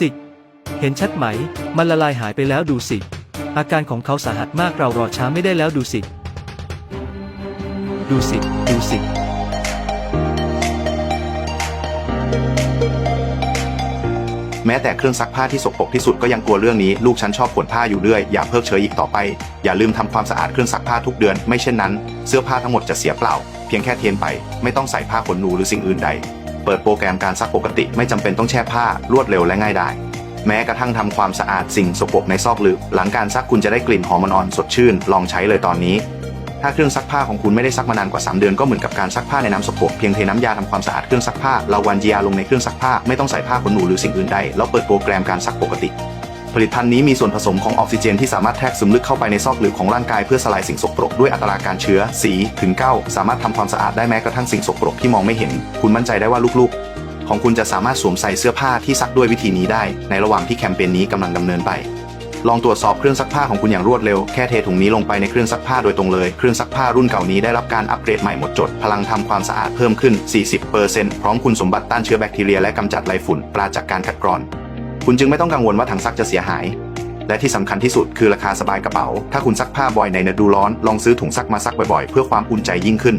สิ เห็นชัดไหม มันละลายหายไปแล้วดูสิ อาการของเขาสาหัสมากเรารอช้าไม่ได้แล้วดูสิ ดูสิ ดูสิแม้แต่เครื่องซักผ้าที่สกปรกที่สุดก็ยังกลัวเรื่องนี้ ลูกฉันชอบขนผ้าอยู่เรื่อย อย่าเพิกเฉยอีกต่อไป อย่าลืมทำความสะอาดเครื่องซักผ้าทุกเดือน ไม่เช่นนั้น เสื้อผ้าทั้งหมดจะเสียเปล่า เพียงแค่เทนไป ไม่ต้องใส่ผ้าขนหนูหรือสิ่งอื่นใด เปิดโปรแกรมการซักปกติไม่จำเป็นต้องแช่ผ้ารวดเร็วและง่ายดายแม้กระทั่งทำความสะอาดสิ่งสกปรกในซอกลึกหลังการซักคุณจะได้กลิ่นหอมอ่อนๆสดชื่น ลองใช้เลยตอนนี้ ถ้าเครื่องซักผ้าของคุณไม่ได้ซักมานานกว่า 3 เดือนก็เหมือนกับการซักผ้าในน้ำสกปรกเพียงเทน้ำยาทำความสะอาดเครื่องซักผ้าลาวันจียาลงในเครื่องซักผ้าไม่ต้องใส่ผ้าขนหนูหรือสิ่งอื่นใดแล้วเปิดโปรแกรมการซักปกติ ลิตภัณฑ์นี้มีส่วนผสมของออกซิเจนที่สามารถแทรกซึมลึกเข้าไปในซอกลึกของร่างกายเพื่อสลายสิ่งสกปรกด้วยอัตราการเชื้อสีถึง9สามารถทำความสะอาดได้แม้กระทั่งสิ่งสกปรกที่มองไม่เห็น คุณมั่นใจได้ว่าลูกๆ ของคุณจะสามารถสวมใส่เสื้อผ้าที่ซักด้วยวิธีนี้ได้ ในระหว่างที่แคมเปญนี้กำลังดำเนินไป ลองตรวจสอบเครื่องซักผ้าของคุณอย่างรวดเร็ว แค่เทถุงนี้ลงไปในเครื่องซักผ้าโดยตรงเลย เครื่องซักผ้ารุ่นเก่านี้ได้รับการอัปเกรดใหม่หมดจด พลังทำความสะอาดเพิ่มขึ้น 40%พร้อมคุณสมบัติต้านเชื้อแบคทีเรียและกำจัดไรฝุ่นปราจากการคัดกรอง คุณจึงไม่ต้องกังวลว่าถังซักจะเสียหาย และที่สำคัญที่สุดคือราคาสบายกระเป๋า ถ้าคุณซักผ้าบ่อยในฤดูร้อน ลองซื้อถุงซักมาซักบ่อยๆ เพื่อความอุ่นใจยิ่งขึ้น